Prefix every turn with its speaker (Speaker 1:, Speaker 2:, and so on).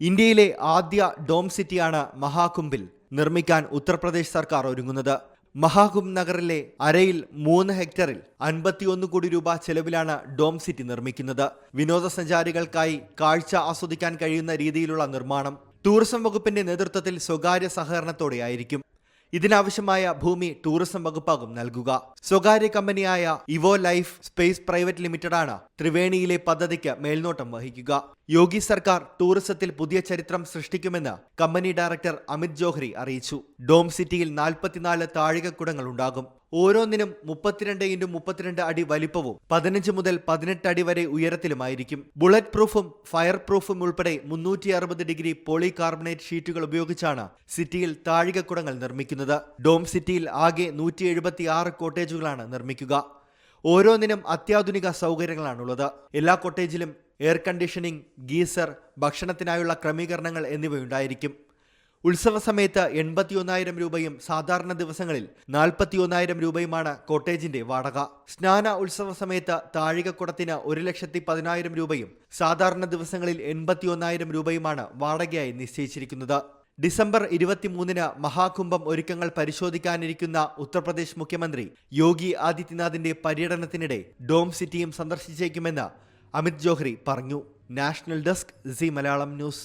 Speaker 1: ഇന്ത്യയിലെ ആദ്യ ഡോം സിറ്റിയാണ് മഹാകുംഭിൽ നിർമ്മിക്കാൻ ഉത്തർപ്രദേശ് സർക്കാർ ഒരുങ്ങുന്നത്. മഹാകുംഭ് നഗറിലെ അരയിൽ മൂന്ന് ഹെക്ടറിൽ അൻപത്തിയൊന്ന് കോടി രൂപ ചെലവിലാണ് ഡോം സിറ്റി നിർമ്മിക്കുന്നത്. വിനോദസഞ്ചാരികൾക്കായി കാഴ്ച ആസ്വദിക്കാൻ കഴിയുന്ന രീതിയിലുള്ള നിർമ്മാണം ടൂറിസം വകുപ്പിന്റെ നേതൃത്വത്തിൽ സ്വകാര്യ സഹകരണത്തോടെയായിരിക്കും. ഇതിനാവശ്യമായ ഭൂമി ടൂറിസം വകുപ്പാകും നൽകുക. സ്വകാര്യ കമ്പനിയായ ഇവോ ലൈഫ് സ്പേസ് പ്രൈവറ്റ് ലിമിറ്റഡാണ് ത്രിവേണിയിലെ പദ്ധതിക്ക് മേൽനോട്ടം വഹിക്കുക. യോഗി സർക്കാർ ടൂറിസത്തിൽ പുതിയ ചരിത്രം സൃഷ്ടിക്കുമെന്ന് കമ്പനി ഡയറക്ടർ അമിത് ജോഹ്രി അറിയിച്ചു. ഡോം സിറ്റിയിൽ നാൽപ്പത്തിനാല് താഴികക്കുടങ്ങൾ ഉണ്ടാകും. ഓരോന്നിനും മുപ്പത്തിരണ്ട് ഇന്റു മുപ്പത്തിരണ്ട് അടി വലിപ്പവും പതിനഞ്ച് മുതൽ പതിനെട്ട് അടി വരെ ഉയരത്തിലുമായിരിക്കും. ബുള്ളറ്റ് പ്രൂഫും ഫയർ പ്രൂഫും ഉൾപ്പെടെ മുന്നൂറ്റി അറുപത് ഡിഗ്രി പോളി കാർബണേറ്റ് ഷീറ്റുകൾ ഉപയോഗിച്ചാണ് സിറ്റിയിൽ താഴികക്കുടങ്ങൾ നിർമ്മിക്കുന്നത്. ഡോം സിറ്റിയിൽ ആകെ നൂറ്റി എഴുപത്തി ആറ് കോട്ടേജുകളാണ് നിർമ്മിക്കുക. ഓരോന്നിനും അത്യാധുനിക സൗകര്യങ്ങളാണുള്ളത്. എല്ലാ കോട്ടേജിലും എയർ കണ്ടീഷനിംഗ് ഗീസർ ഭക്ഷണത്തിനായുള്ള ക്രമീകരണങ്ങൾ എന്നിവയുണ്ടായിരിക്കും. ഉത്സവ സമയത്ത് എൺപത്തിയൊന്നായിരം രൂപയും സാധാരണ ദിവസങ്ങളിൽ നാൽപ്പത്തിയൊന്നായിരം രൂപയുമാണ് കോട്ടേജിന്റെ വാടക. സ്നാന ഉത്സവ സമയത്ത് താഴികക്കുടത്തിന് ഒരു ലക്ഷത്തി പതിനായിരം രൂപയും സാധാരണ ദിവസങ്ങളിൽ എൺപത്തിയൊന്നായിരം രൂപയുമാണ് വാടകയായി നിശ്ചയിച്ചിരിക്കുന്നത്. ഡിസംബർ ഇരുപത്തിമൂന്നിന് മഹാകുംഭം ഒരുക്കങ്ങൾ പരിശോധിക്കാനിരിക്കുന്ന ഉത്തർപ്രദേശ് മുഖ്യമന്ത്രി യോഗി ആദിത്യനാഥിന്റെ പര്യടനത്തിനിടെ ഡോം സിറ്റിയും സന്ദർശിച്ചേക്കുമെന്ന് അമിത് ജോഹ്രി പറഞ്ഞു. National desk Zee Malayalam news.